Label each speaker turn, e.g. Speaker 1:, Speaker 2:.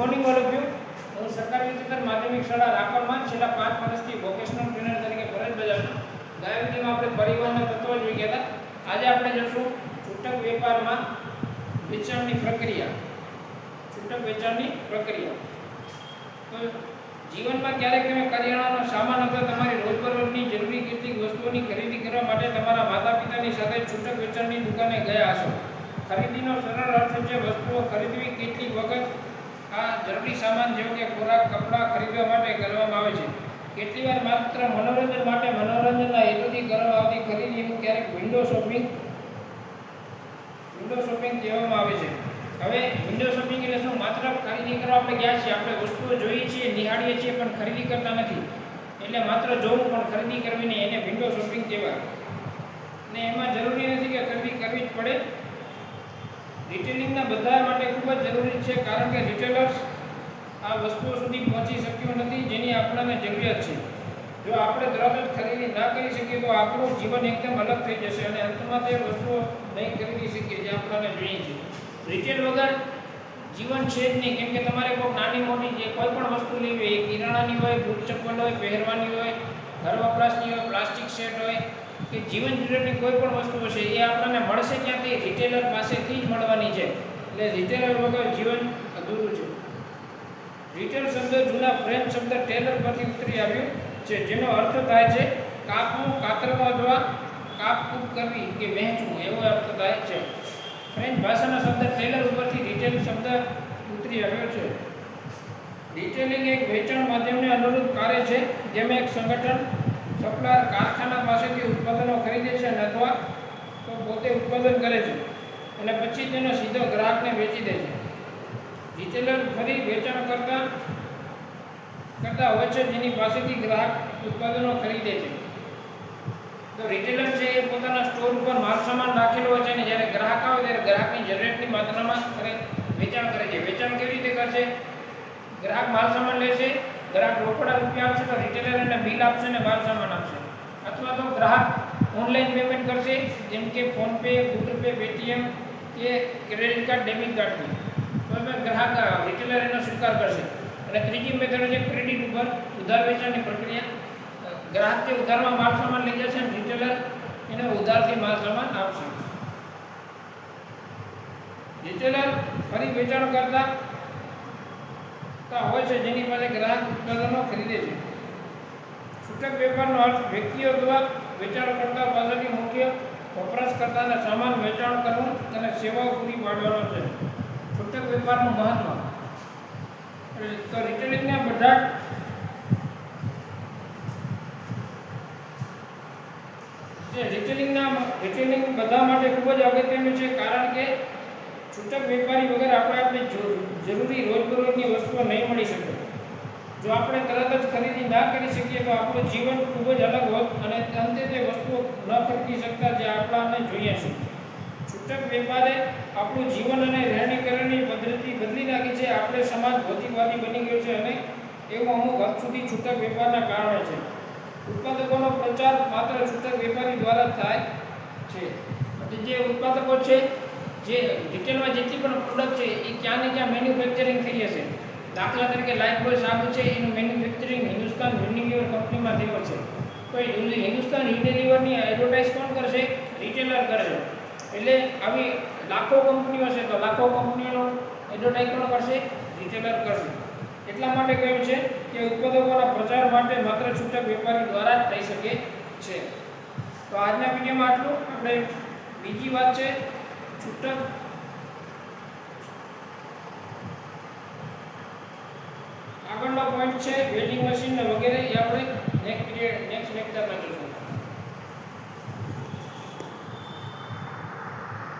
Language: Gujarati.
Speaker 1: Morning all of you. હું સરકારી ઉચ્ચતર માધ્યમિક શાળા રાપરમાં છેલ્લા પાંચ વર્ષથી વોકેશનલ ટ્રેનર તરીકે ફરજ બજાવું ગયા વિડીયોમાં આપણે પરિવહનના તત્વો જોઈ ગયા હતા આજે આપણે જોશું છૂટક વેપારમાં વેચાણની પ્રક્રિયા. છૂટક વેચાણની પ્રક્રિયા. તો જીવનમાં ક્યારેક તમે કરિયાણાનો સામાન અથવા તમારી રોજબરોજની જરૂરી કેટલીક વસ્તુઓની ખરીદી કરવા માટે તમારા માતા પિતાની સાથે છૂટક વેચાણની દુકાને ગયા હશો. ખરીદીનો સરળ અર્થ છે વસ્તુઓ ખરીદવી કેટલીક વખત આ જરૂરી સામાન જેવો કે ખોરાક, કપડાં ખરીદવા માટે કરવામાં આવે છે. કેટલી વાર માત્ર મનોરંજન માટે મનોરંજનના હેતુથી કરવામાં આવતી ખરીદીનું ક્યારેક વિન્ડો શોપિંગ વિન્ડો શોપિંગ કહેવામાં આવે છે. હવે વિન્ડો શોપિંગ એટલે શું? માત્ર ખરીદી કરવા આપણે ગયા છીએ, આપણે વસ્તુઓ જોઈએ છીએ, નિહાળીએ છીએ, પણ ખરીદી કરતા નથી. એટલે માત્ર જોવું પણ ખરીદી કરવી નહીં, એને વિન્ડો શોપિંગ કહેવાય. ને એમાં જરૂરી નથી કે ખરીદી કરવી જ પડે. રિટેલિંગના બધા માટે ખૂબ જ જરૂરી છે, કારણ કે રિટેલર્સ આ વસ્તુઓ સુધી પહોંચી શક્યું નથી, જેની આપણને જરૂરિયાત છે. જો આપણે તરત જ ખરીદી ના કરી શકીએ, તો આપણું જીવન એકદમ અલગ થઈ જશે અને અંતમાં તે વસ્તુઓ નહીં ખરીદી શકીએ જે આપણને જોઈએ છે. રિટેલ વગર જીવન છે જ નહીં. કેમ કે તમારે કોઈ નાની મોટી જે કોઈ પણ વસ્તુ લેવી હોય એ કિરાણાની હોય, બૂટ ચપ્પલ હોય, પહેરવાની હોય ઘર વપરાશની હોય, પ્લાસ્ટિક સેટ હોય કે જીવન જરૂરિયાતની કોઈ પણ વસ્તુઓ છે, એ આપણને મળશે ક્યાંથી? રિટેલર પાસેથી જ મળવાની છે. એટલે રિટેલર વગર જીવન અધૂરું છે. રિટેલ શબ્દ જૂના ફ્રેન્ચ શબ્દ ટેલર પરથી ઉતરી આવ્યું છે, જેનો અર્થ થાય છે કાપવું કાતરવા અથવા કાપકૂપ કરવી કે વહેંચવું, એવો અર્થ થાય છે. ફ્રેન્ચ ભાષાના શબ્દ ટેલર ઉપરથી રિટેલ શબ્દ ઉતરી આવ્યો છે. રિટેલિંગ એક વેચાણ માધ્યમને અનુરૂપ કાર્ય છે, જેમાં એક સંગઠન સપ્લાયર કારખાના પાસેથી ઉત્પાદનો ખરીદે છે અને અથવા તો પોતે ઉત્પાદન કરે છે અને પછી તેનો સીધો ગ્રાહકને વેચી દે છે. રિટેલર ફરી વેચાણ કરતા કરતા હોય છે, જેની પાસેથી ગ્રાહક ઉત્પાદનો ખરીદે છે. તો રિટેલર છે એ પોતાના સ્ટોર ઉપર માલ સામાન રાખેલો હોય છે અને જ્યારે ગ્રાહક આવે ત્યારે ગ્રાહકની જરૂરિયાતની માત્રામાં વેચાણ કરે છે. વેચાણ કેવી રીતે કરશે? ગ્રાહક માલ સામાન લેશે ગ્રાહક રોકડા રૂપિયા આપશે તો રિટેલર એને બિલ આપશે અને માલ સામાન આપશે. અથવા તો ગ્રાહક ઓનલાઈન પેમેન્ટ કરશે, જેમ કે ફોનપે ગૂગલ પે પેટીએમ કે ક્રેડિટ કાર્ડ ડેબિટ કાર્ડથી તો એમાં ગ્રાહક રિટેલર એનો સ્વીકાર કરશે. અને ત્રીજી મેથડ છે ક્રેડિટ ઉપર ઉધાર વેચાણની પ્રક્રિયા. ગ્રાહક તે ઉધારમાં માલ સામાન લઈ જશે અને રિટેલર એને ઉધારથી માલ સામાન આપશે. રિટેલર ફરી વેચાણ કરતા તા હોય છે, જેની પાસે ગ્રાહક ઉત્પાદનો ખરીદે છે. છૂટક વેપારનો અર્થ વ્યક્તિઓ દ્વારા વેચાણ કરતા પાસેથી મુખ્ય વપરાશકર્તાને સામાન વેચાણ કરવું અને સેવાઓ પૂરી પાડવાનો છે. છૂટક વેપારનું મહત્વ. તો રિટેલિંગના બધા જે રિટેલિંગના રિટેલિંગ બધા માટે ખૂબ જ અગત્યનું છે, કારણ કે છૂટક વેપારી વગર આપણે આપણે જરૂરી રોજબરોજની વસ્તુઓ નહીં મળી શકે જો આપણે તરત જ ખરીદી ના કરી શકીએ તો આપણું જીવન ખૂબ જ અલગ હોત અને અંતે તે વસ્તુઓ ન ખરીદી શકતા જે આપણાને જોઈએ છે. છૂટક વેપારે આપણું જીવન અને રહેણીકરણની પદ્ધતિ બદલી નાખી છે. આપણે સમાજ ભૌતિકવાદી બની ગયો છે અને એવું અમુક હદ સુધી છૂટક વેપારના કારણે છે. ઉત્પાદકોનો પ્રચાર માત્ર છૂટક વેપારી દ્વારા થાય છે. જે ઉત્પાદકો છે જે રિટેલમાં જેટલી પણ પ્રોડક્ટ છે, એ ક્યાં ને ક્યાં મેન્યુફેક્ચરિંગ થઈ હશે દાખલા તરીકે લાઈફ બોય સાબુ છે, એનું મેન્યુફેક્ચરિંગ હિન્દુસ્તાન યુનિલિવર કંપનીમાં થયો છે. તો હિન્દુસ્તાન યુનિલિવરની એડવર્ટાઇઝ કોણ કરશે? રિટેલર કરશે. એટલે આવી લાખો કંપનીઓ છે તો લાખો કંપનીઓનો એડવર્ટાઇઝ કોણ કરશે? રિટેલર કરશે. એટલા માટે કહ્યું છે કે ઉત્પાદકોના પ્રચાર માટે માત્ર છૂટક વેપારી દ્વારા જ થઈ શકે છે. તો આજના વિડીયોમાં આટલું. આપણે બીજી વાત છે. છૂટક આગળનો પોઈન્ટ છે વેલ્ડિંગ મશીન